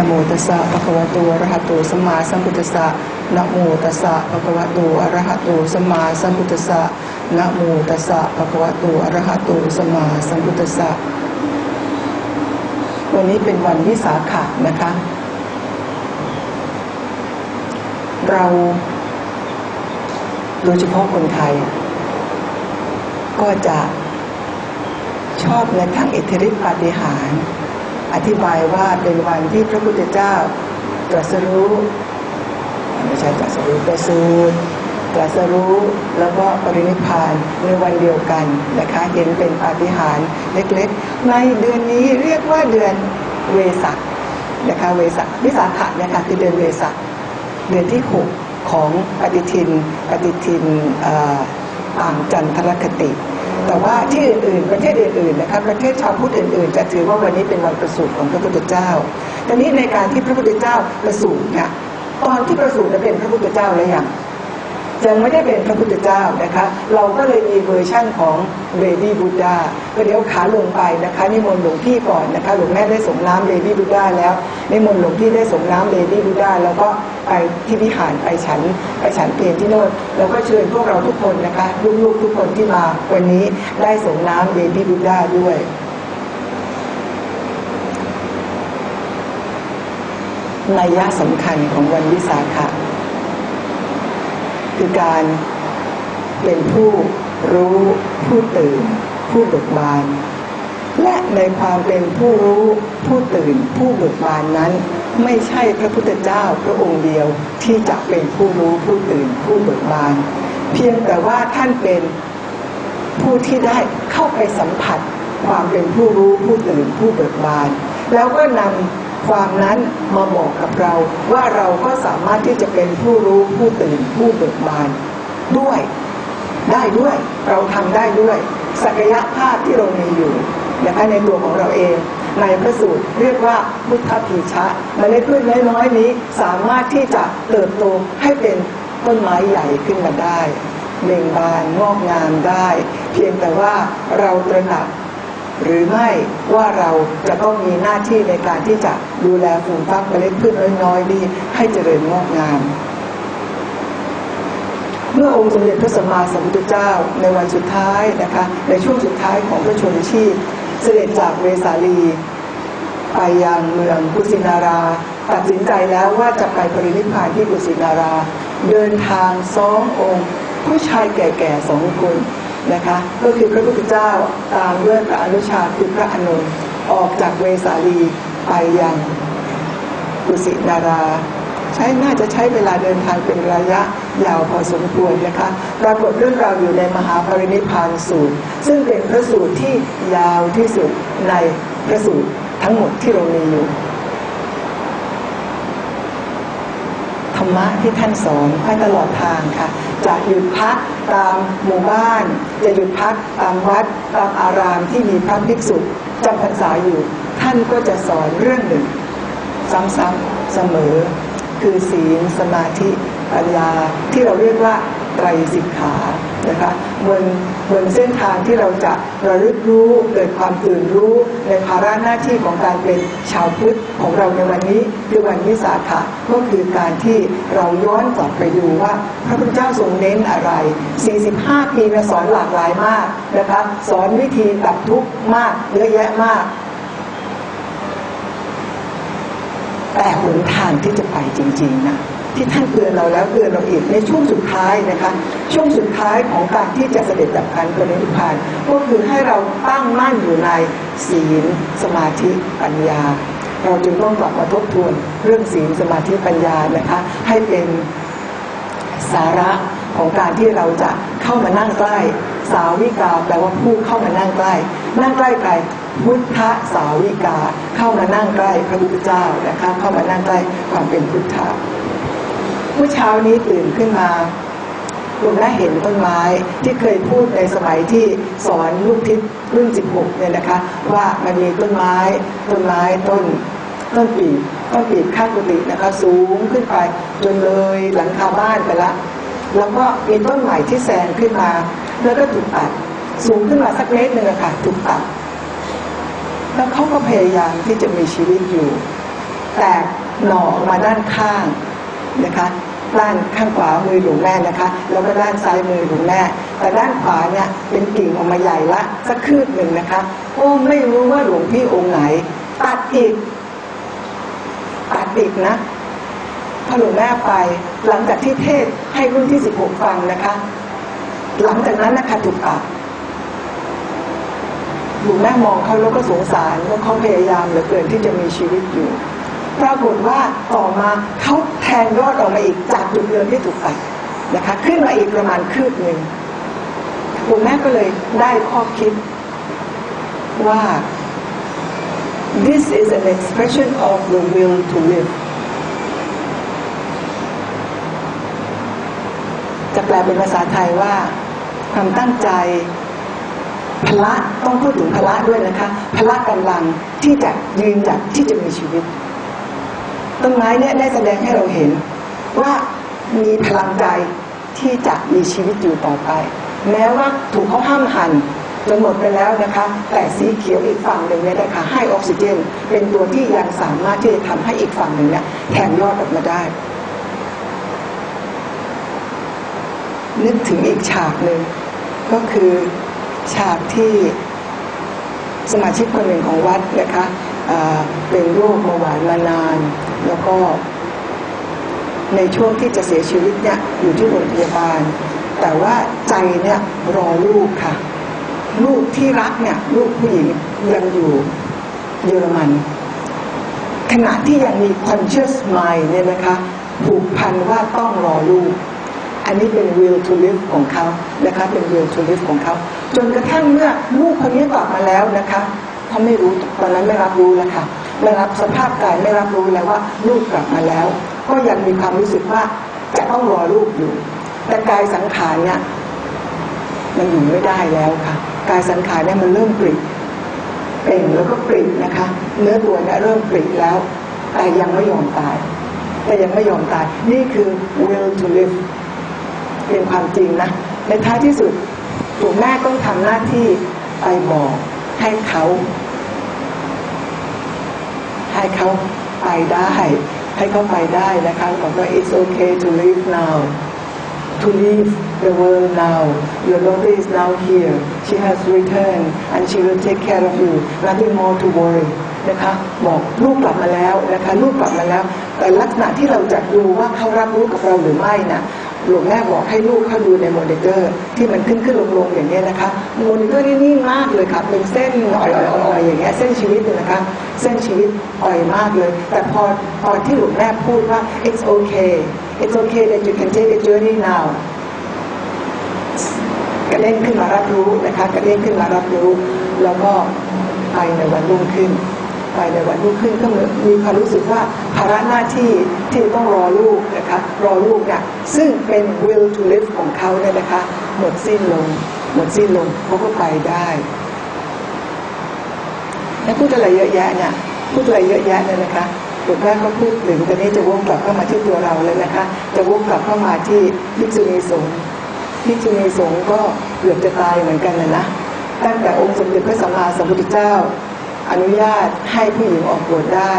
นะโมตัสสะภะคะวะโตอะระหะโตสัมมาสัมพุทธัสสะนะโมตัสสะภะคะวะโตอะระหะโตสัมมาสัมพุทธัสสะนะโมตัสสะภะคะวะโตอะระหะโตสัมมาสัมพุทธัสสะวันนี้เป็นวันวิสาขะนะคะ เราโดยเฉพาะคนไทย ก็จะชอบในทางอิทธิฤทธิปาฏิหาริย์ อธิบายว่าเป็นวันที่พระพุทธเจ้าตรัสรู้ไม่ใช่ตรัสรู้ประสูติตรัสรู้แล้วก็ปรินิพานในวันเดียวกันนะคะเห็นเป็นปาฏิหาริย์เล็กๆ ในเดือนนี้เรียกว่าเดือนเวสักนะคะเวสักวิสาขะนะคะคือเดือนเวสักเดือนที่หกของปฏิทินปฏิทินต่างจันทรคติ แต่ว่าที่อื่นๆประเทศอื่นๆนะครับประเทศชาวพุทธอื่นๆ จะถือว่าวันนี้เป็นวันประสูติของพระพุทธเจ้าทีนี้ในการที่พระพุทธเจ้าประสูติเนี่ยตอนที่ประสูติจะเป็นพระพุทธเจ้าแล้วยัง ยังไม่ได้เป็นพระพุทธเจ้านะคะ เราก็เลยมีเวอร์ชั่นของเบบี้บูดาก็เดี๋ยวขาลงไปนะคะนิมนต์หลวงพี่ก่อนนะคะหลวงแม่ได้ส่งน้ำเบบี้บูดาแล้วนิมนต์หลวงพี่ได้ส่งน้ำเบบี้บูดาแล้วก็ไปที่วิหารไปฉันไปฉันเพลที่โน่นแล้วก็เชิญพวกเราทุกคนนะคะลูกๆทุกคนที่มาวันนี้ได้ส่งน้ำเบบี้บูดาด้วยนัยยะสำคัญของวันวิสาขะ คือการเป็นผู้รู้ผู้ตื่น ผู้เบิกบาน และในความเป็นผู้รู้ผู้ตื่น ผู้เบิกบานนั้น ไม่ใช่พระพุทธเจ้าพระองค์เดียวที่จะเป็นผู้รู้ผู้ตื่น ผู้เบิกบาน เพียงแต่ว่าท่านเป็นผู้ที่ได้เข้าไปสัมผัส ความเป็นผู้รู้ผู้ตื่นผู้เบิกบาน แล้วก็นำ ความนั้นมาบอกกับเรา ว่าเราก็สามารถที่จะเป็นผู้รู้ผู้ตื่นผู้เบิกบานด้วย ได้ด้วยเราทำได้ด้วย ศักยภาพที่เรามีอยู่นะคะในตัวของเราเอง ในพระสูตรเรียกว่าพุทธพีชะเมล็ดพืชน้อยๆนี้สามารถที่จะเติบโตให้เป็นต้นไม้ใหญ่ขึ้นมาได้เบ่งบานงอกงามได้ เพียงแต่ว่าเราตระหนัก หรือไม่ว่าเราจะต้องมีหน้าที่ในการที่จะดูแลฝูงฟักเมล็ดพืชน้อยๆนี้ให้เจริญงอกงาม เมื่อองค์สมเด็จพระสัมมาสัมพุทธเจ้าในวันสุดท้ายนะคะในช่วงสุดท้ายของพระชนชีพ เสด็จจากเวสาลี ไปยังเมืองกุสินารา ตัดสินใจแล้วว่าจะไปปรินิพพานที่กุสินารา เดินทางสององค์ ผู้ชายแก่ๆสองคน นะคะก็คือพระพุทธเจ้าตามด้วยพระอนุชาคือพระอานนท์ออกจากเวสาลีไปยังกุสินารา ใช้น่าจะใช้เวลาเดินทางเป็นระยะยาวพอสมควรนะคะปรากฏเรื่องราวอยู่ในมหาปรินิพานสูตร ซึ่งเป็นพระสูตรที่ยาวที่สุดในพระสูตรทั้งหมดที่เรามีอยู่ธรรมะที่ท่านสอนให้ตลอดทางค่ะ จะหยุดพักตามหมู่บ้าน จะหยุดพักตามวัดตามอารามที่มีพระภิกษุจำพรรษาอยู่ ท่านก็จะสอนเรื่องหนึ่ง ซ้ำๆเสมอ คือศีลสมาธิปัญญาที่เราเรียกว่าไตรสิกขา นะคะบนบนเส้นทางที่เราจะระลึกรู้เกิดความตื่นรู้ในภาระหน้าที่ของการเป็นชาวพุทธของเราในวันนี้คือวันวิสาขะก็คือการที่เราย้อนกลับไปดูว่า พระพุทธเจ้าทรงเน้นอะไร 45 ปีมาสอนหลากหลายมากนะคะสอนวิธีดับทุกข์มากเยอะแยะมากแต่หนทางที่จะไปจริง ๆ นะ ที่ท่านเตือนเราแล้วเตือนเราอีกในช่วงสุดท้ายนะคะ ช่วงสุดท้ายของการที่จะเสด็จดับขันปรินิพพานก็คือให้เราตั้งมั่นอยู่ในศีลสมาธิปัญญา เราจึงต้องกลับมาทบทวนเรื่องศีลสมาธิปัญญานะคะ ให้เป็นสาระของการที่เราจะเข้ามานั่งใกล้ สาวิกาแปลว่าผู้เข้ามานั่งใกล้ นั่งใกล้ใครพุทธสาวิกา เข้ามานั่งใกล้พระพุทธเจ้านะคะเข้ามานั่งใกล้ความเป็นพุทธะ มื่อเช้านี้ตื่นขึ้นมาคุณแม่เห็นต้นไม้ที่เคยพูดในสมัยที่สอนลูกทิศรุ่น 16 เนี่ยนะคะ ว่ามันมีต้นไม้ ต้นไม้ต้น ต้นปีต้นปีข้างกุฏินะคะ สูงขึ้นไปจนเลยหลังคาบ้านไปละแล้วก็มีต้นใหม่ที่แซงขึ้นมา แล้วก็ถูกตัด สูงขึ้นมาสักเมตรหนึ่งอะค่ะถูกตัด แล้วเขาก็พยายามที่จะมีชีวิตอยู่ แตกหน่อมาด้านข้างนะคะ ด้านข้างขวามือหลวงแม่นะคะ แล้วก็ด้านซ้ายมือหลวงแม่ แต่ด้านขวาเนี่ยเป็นกิ่งออกมาใหญ่ละสักคืบหนึ่งนะคะก็ไม่รู้ว่าหลวงพี่องค์ไหน ตัดอีกตัดอีกนะพอหลวงแม่ไปหลังจากที่เทศให้รุ่นที่สิบหกฟังนะคะ หลังจากนั้นนะคะถูกตัดหลวงแม่มองเขาแล้วก็สงสารว่าเขาพยายามเหลือเกินที่จะมีชีวิตอยู่ ปรากฏว่าต่อมาเขาแทงยอดออกมาอีกจากจุดเดิมที่ถูกตัดนะคะขึ้นมาอีกประมาณคืบหนึ่งหลวงแม่ก็เลยได้ข้อคิดว่า this is an expression of the will to live จะแปลเป็นภาษาไทยว่า ความตั้งใจพละต้องพูดถึงพละด้วยนะคะพละกำลังที่จะยืนหยัดที่จะมีชีวิต ต้นไม้เนี่ยได้แสดงให้เราเห็น ว่ามีพลังใจที่จะมีชีวิตอยู่ต่อไป แม้ว่าถูกเขาห้ามหันจนหมดไปแล้วนะคะ แต่สีเขียวอีกฝั่งหนึ่งเนี่ยนะคะให้ออกซิเจน เป็นตัวที่ยังสามารถที่จะทำให้อีกฝั่งหนึ่งเนี่ยแทงยอดออกมาได้ นึกถึงอีกฉากหนึ่งก็คือฉากที่สมาชิกคนหนึ่งของวัดนะคะเป็นโรคเบาหวานมานาน แล้วก็ในช่วงที่จะเสียชีวิตเนี่ยอยู่ที่โรงพยาบาล แต่ว่าใจเนี่ยรอลูกค่ะ ลูกที่รักเนี่ยลูกผู้หญิงยังอยู่เยอรมัน ขณะที่ยังมี conscious mind เนี่ยนะคะผูกพันว่าต้องรอลูก อันนี้เป็น will to live ของเขานะคะเป็น will to live ของเขาจนกระทั่งเมื่อลูกคนนี้กลับมาแล้วนะคะเขาไม่รู้ตอนนั้นไม่รับรู้แล้วค่ะ ไม่รับสภาพกายไม่รับรู้แล้วว่าลูกกลับมาแล้ว ก็ยังมีความรู้สึกว่าจะต้องรอลูกอยู่ แต่กายสังขารเนี่ยมันอยู่ไม่ได้แล้วค่ะ กายสังขารเนี่ยมันเริ่มปริเป่งแล้วก็ปรินะคะ เนื้อตัวเนี่ยเริ่มปริแล้ว แต่ยังไม่ยอมตาย แต่ยังไม่ยอมตาย นี่คือ will to live เป็นความจริงนะ ในท้ายที่สุดถูกแม่ต้องทำหน้าที่ไปบอกให้เขา ให้เขาไปได้ ให้เขาไปได้นะคะบอกว่า it's okay to live now to leave the world now your daughter is now here she has returned and she will take care of you nothing more to worry นะคะบอกลูกกลับมาแล้วนะคะลูกกลับมาแล้ว แต่ลักษณะที่เราจะดูว่าเขารับรู้กับเราหรือไม่น่ะ หลวงแม่บอกให้ลูกเขาดูในมอนิเตอร์ ที่มันขึ้นขึ้นลงลงอย่างเงี้ยนะคะมอนิเตอร์นี่นิ่งมากเลยค่ะเป็นเส้นอ่อยๆอ่อยๆอย่างเงี้ยเส้นชีวิตเลยนะคะ เส้นชีวิตอ่อยมากเลย แต่พอพอที่หลวงแม่พูดว่า it's okay it's okay that you can take a journey now กระเด้งขึ้นมารับรู้นะคะกระเด้งขึ้นมารับรู้ แล้วก็ไปในวันรุ่งขึ้น ไปในวันรุ่งขึ้นก็มีความรู้สึกว่าภาระหน้าที่ที่ต้องรอลูกนะคะรอลูกเนี่ยซึ่งเป็น will to live ของเขาเนี่ยนะคะหมดสิ้นลง หมดสิ้นลงเขาก็ไปได้แล้วพูดอะไรเยอะแยะเนี่ยพูดอะไรเยอะแยะเนี่ยนะคะหลวงพ่อก็พูดถึงตอนนี้จะวกกลับเข้ามาที่ตัวเราเลยนะคะ จะวกกลับเข้ามาที่ภิกษุณีสงฆ์ภิกษุณีสงฆ์ก็เกือบจะตายเหมือนกันนะนะตั้งแต่องค์สมเด็จพระสัมมาสัมพุทธเจ้า อนุญาตให้ผู้หญิงออกบวชได้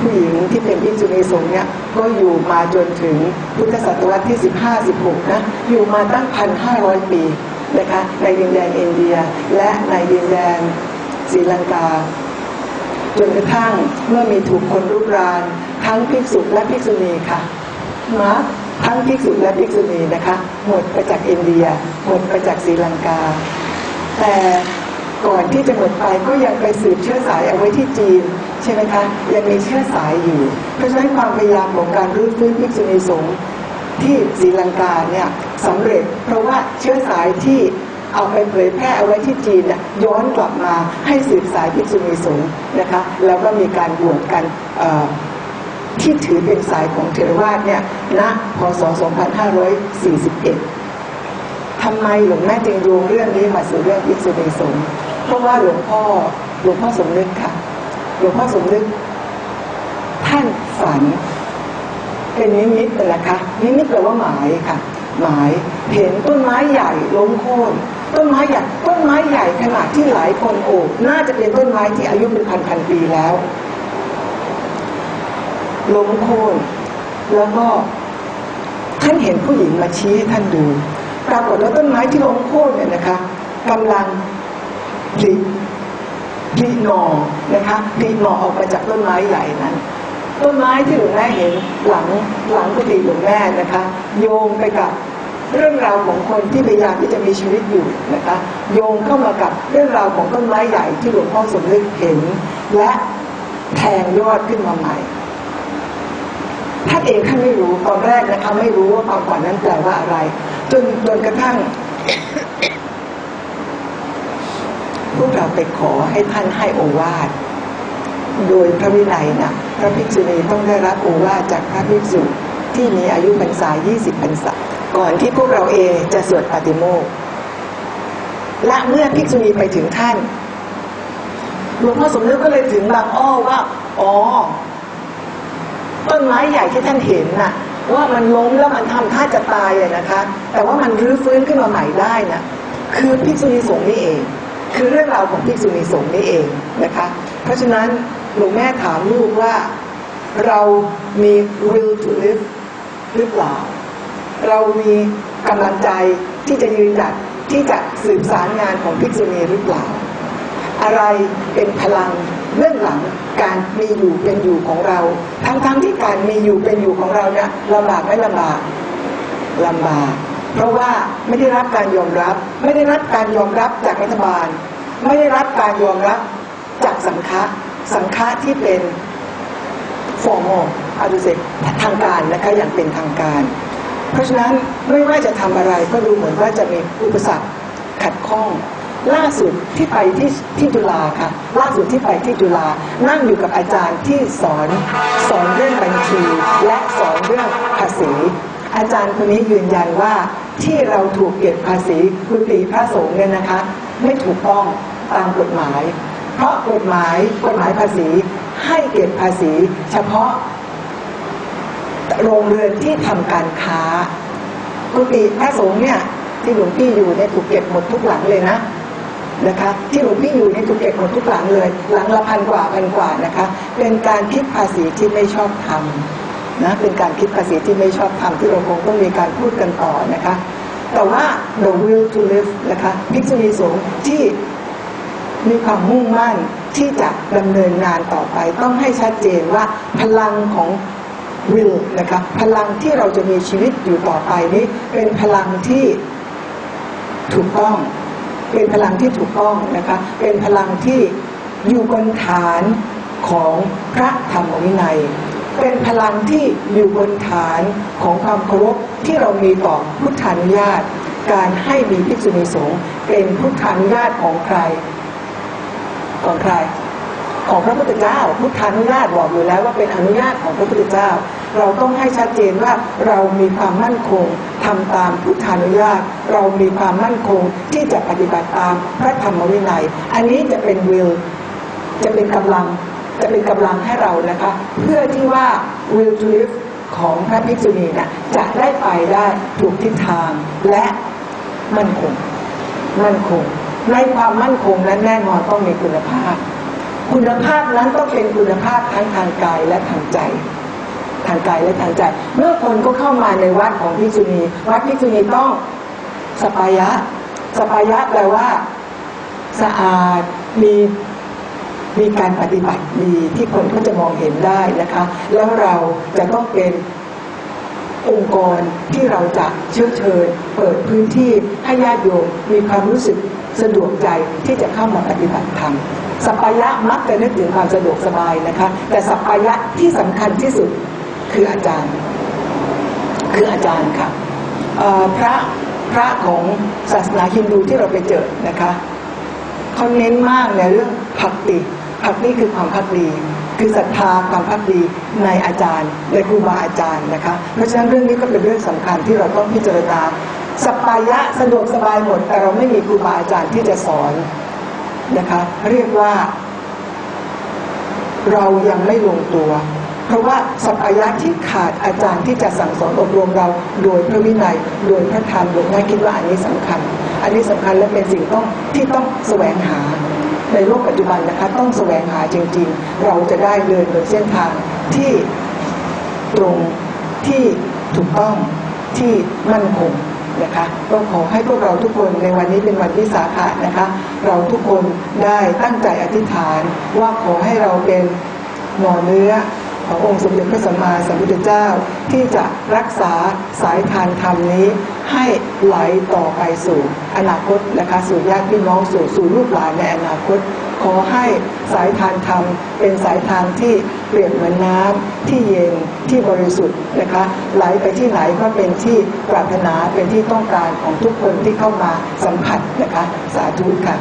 ผู้หญิงที่เป็นภิกษุณีสง์เนี่ยก็อยู่มาจนถึงพุทธศตวรรษที่ 15-16 นะ อยู่มาตั้ง 1,500 ปีนะคะในดินแดนอินเดียและในดินแดนศรีลังกา จนกระทั่งเมื่อมีถูกคนรุกราน ทั้งภิกษุและภิกษุณีค่ะมาทั้งภิกษุและภิกษุณีนะคะ หมดไปจากอินเดีย หมดไปจากศรีลังกา แต่ ก่อนที่จะหมดไปก็ยังไปสืบเชื้อสายเอาไว้ที่จีน ใช่ไหมคะ ยังมีเชื้อสายอยู่ เพราะฉะนั้นความพยายามของการรื้อฟื้นภิกษุณีสงฆ์ที่ศรีลังกาเนี่ยสำเร็จ เพราะว่าเชื้อสายที่เอาไปเผยแพร่เอาไว้ที่จีนย้อนกลับมาให้สืบสายภิกษุณีสงฆ์นะคะแล้วก็มีการบวชกันที่ถือเป็นสายของเทรวาสเนี่ยณพศ 2541ทำไมหลวงแม่จึงโยงเรื่องนี้มาสู่เรื่องภิกษุณีสงฆ์ เพราะว่าหลวงพ่อหลวงพ่อสมนึกค่ะ หลวงพ่อสมนึก ท่านฝัน เป็นนิมิตนะคะนิมิตแปลว่าหมายค่ะ หมายเห็นต้นไม้ใหญ่ล้มโค่นต้นไม้ใหญ่ต้นไม้ใหญ่ขนาดที่หลายคนโอบน่าจะเป็นต้นไม้ที่อายุเป็นพันพันปีแล้วล้มโค่นแล้วก็ท่านเห็นผู้หญิงมาชี้ให้ท่านดู ปรากฏว่าต้นไม้ที่ล้มโค่นเนี่ยนะคะกำลัง ผลิผลิหนอนะคะผลิหนอออกมาจากต้นไม้ใหญ่นั้นต้นไม้ที่หลวงแม่เห็นหลังหลังกุฏิหลวงแม่นะคะ โยงไปกับเรื่องราวของคนที่พยายามที่จะมีชีวิตอยู่นะคะโยงเข้ามากับเรื่องราวของต้นไม้ใหญ่ที่หลวงพ่อสมนึกเห็น และแทงยอดขึ้นมาใหม่ท่านเองท่านไม่รู้ตอนแรกนะคะไม่รู้ว่าความฝันนั้นแปลว่าอะไร จนจนกระทั่ง พวกเราไปขอให้ท่านให้โอวาทโดยพระวินัยนะพระภิกษุณีต้องได้รับโอวาทจากพระภิกษุที่มีอายุพรรษา 20พรรษา ก่อนที่พวกเราเองจะสวดปาติโมกข์และเมื่อภิกษุณีไปถึงท่านหลวงพ่อสมนึกก็เลยถึงบางอ้อว่า อ๋อ ต้นไม้ใหญ่ที่ท่านเห็นน่ะ ว่ามันล้มแล้วมันทำท่าจะตายอะนะคะ แต่ว่ามันรื้อฟื้นขึ้นมาใหม่ได้นะคือภิกษุณีสงฆ์นี่เอง คือเรื่องราวของภิกษุณีสงฆ์นี่เองนะคะ เพราะฉะนั้นหลวงแม่ถามลูกว่าเรามี will to live หรือเปล่า เรามีกำลังใจที่จะยืนหยัดที่จะสืบสารงานของภิกษุณีหรือเปล่า อะไรเป็นพลังเบื้องหลังการมีอยู่เป็นอยู่ของเรา ทั้งๆทที่การมีอยู่เป็นอยู่ของเราเนี่ยลำบากไม่ลำบากลำบาก เพราะว่าไม่ได้รับการยอมรับ ไม่ได้รับการยอมรับจากรัฐบาล ไม่ได้รับการยอมรับจากสังฆะสังฆะที่เป็นฟอร์มอลอาดูเซทางการนะคะอย่างเป็นทางการ เพราะฉะนั้นไม่ว่าจะทำอะไรก็ดูเหมือนว่าจะมีอุปสรรคขัดข้อง ล่าสุดที่ไปที่ที่จุฬาค่ะ ล่าสุดที่ไปที่จุฬานั่งอยู่กับอาจารย์ที่สอนสอนเรื่องบัญชีและสอนเรื่องภาษี อาจารย์คนนี้ยืนยันว่าที่เราถูกเก็บภาษีกุฏิพระสงฆ์เนี่ยนะคะ ไม่ถูกต้องตามกฎหมาย เพราะกฎหมายกฎหมายภาษีให้เก็บภาษีเฉพาะโรงเรือนที่ทำการค้า กุฏิพระสงฆ์เนี่ยที่หลวงพี่อยู่เนี่ยถูกเก็บหมดทุกหลังเลยนะนะคะ ที่หลวงพี่อยู่เนี่ยถูกเก็บหมดทุกหลังเลย หลังละพันกว่าพันกว่านะคะ เป็นการคิดภาษีที่ไม่ชอบทำ นะเป็นการคิดภาษีที่ไม่ชอบทำที่เราคงต้องมีการพูดกันต่อนะคะ แต่ว่า the will to live นะคะภิกษุณีสงฆ์ที่มีความมุ่งมั่นที่จะดำเนินงานต่อไป ต้องให้ชัดเจนว่าพลังของ will นะคะพลังที่เราจะมีชีวิตอยู่ต่อไปนี้เป็นพลังที่ถูกต้อง เป็นพลังที่ถูกต้องนะคะเป็นพลังที่อยู่บนฐานของพระธรรมวินัย เป็นพลังที่อยู่บนฐานของความเคารพที่เรามีต่อพุทธานุญาต การให้มีภิกษุณีสงฆ์เป็นพุทธานุญาตของใคร ของใคร ของพระพุทธเจ้า พุทธานุญาตบอกอยู่แล้วว่าเป็นอนุญาตของพระพุทธเจ้า เราต้องให้ชัดเจนว่าเรามีความมั่นคงทำตามพุทธานุญาต เรามีความมั่นคงที่จะปฏิบัติตามพระธรรมวินัย อันนี้จะเป็นวิลจะเป็นกำลัง จะเป็นกำลังให้เรานะคะ เพื่อที่ว่า will to live ของพระภิกษุณีนะจะได้ไปได้ถูกทิศทางและมั่นคงมั่นคง ในความมั่นคงนั้นแน่นอนต้องมีคุณภาพ คุณภาพนั้นต้องเป็นคุณภาพทั้งทางกายและทางใจ ทางกายและทางใจ เมื่อคนก็เข้ามาในวัดของภิกษุณีวัดภิกษุณีต้องสปายะ สปายะแปลว่า สะอาดมี มีการปฏิบัติดีที่คนเขาจะมองเห็นได้นะคะ แล้วเราจะต้องเป็นองค์กรที่เราจะเชื้อเชิญ เปิดพื้นที่ให้ญาติโยมมีความรู้สึกสะดวกใจที่จะเข้ามาปฏิบัติธรรมสัปปายะมักจะนึกถึงความสะดวกสบายนะคะ แต่สัปปายะที่สำคัญที่สุดคืออาจารย์ คืออาจารย์ค่ะพระพระของศาสนาฮินดูที่เราไปเจอนะคะเขาเน้นมากในเรื่องภักติ ภักติคือความภักดี คือศรัทธาความภักดีในอาจารย์ในครูบาอาจารย์นะคะ เพราะฉะนั้นเรื่องนี้ก็เป็นเรื่องสำคัญที่เราต้องพิจารณาสปายะสะดวกสบายหมด แต่เราไม่มีครูบาอาจารย์ที่จะสอนนะคะ เรียกว่า เรายังไม่ลงตัว เพราะว่าสัพยะที่ขาดอาจารย์ที่จะสั่งสอนอบรมเรา โดยพระวินัย โดยพระธรรมหลวงแม่คิดว่าอันนี้สำคัญ อันนี้สำคัญและเป็นสิ่งต้องที่ต้องแสวงหา ในโลกปัจจุบันนะคะต้องแสวงหาจริง ๆ เราจะได้เดินบนเส้นทางที่ตรงที่ถูกต้องที่มั่นคงนะคะก็ขอให้พวกเราทุกคนในวันนี้เป็นวันวิสาขะนะคะ เราทุกคนได้ตั้งใจอธิษฐานว่าขอให้เราเป็นหน่อเนื้อ ขององค์สมเด็จพระสัมมาสัมพุทธเจ้า ที่จะรักษาสายทานธรรมนี้ ให้ไหลต่อไปสู่อนาคตนะคะสู่ญาติพี่น้องสู่สู่ลูกหลานในอนาคต ขอให้สายทานธรรม เป็นสายทานที่เปรียบเหมือนน้ำที่เย็นที่บริสุทธิ์นะคะไหลไปที่ไหนก็เป็นที่ปรารถนาเป็นที่ต้องการของทุกคนที่เข้ามาสัมผัสนะคะสาธุค่ะ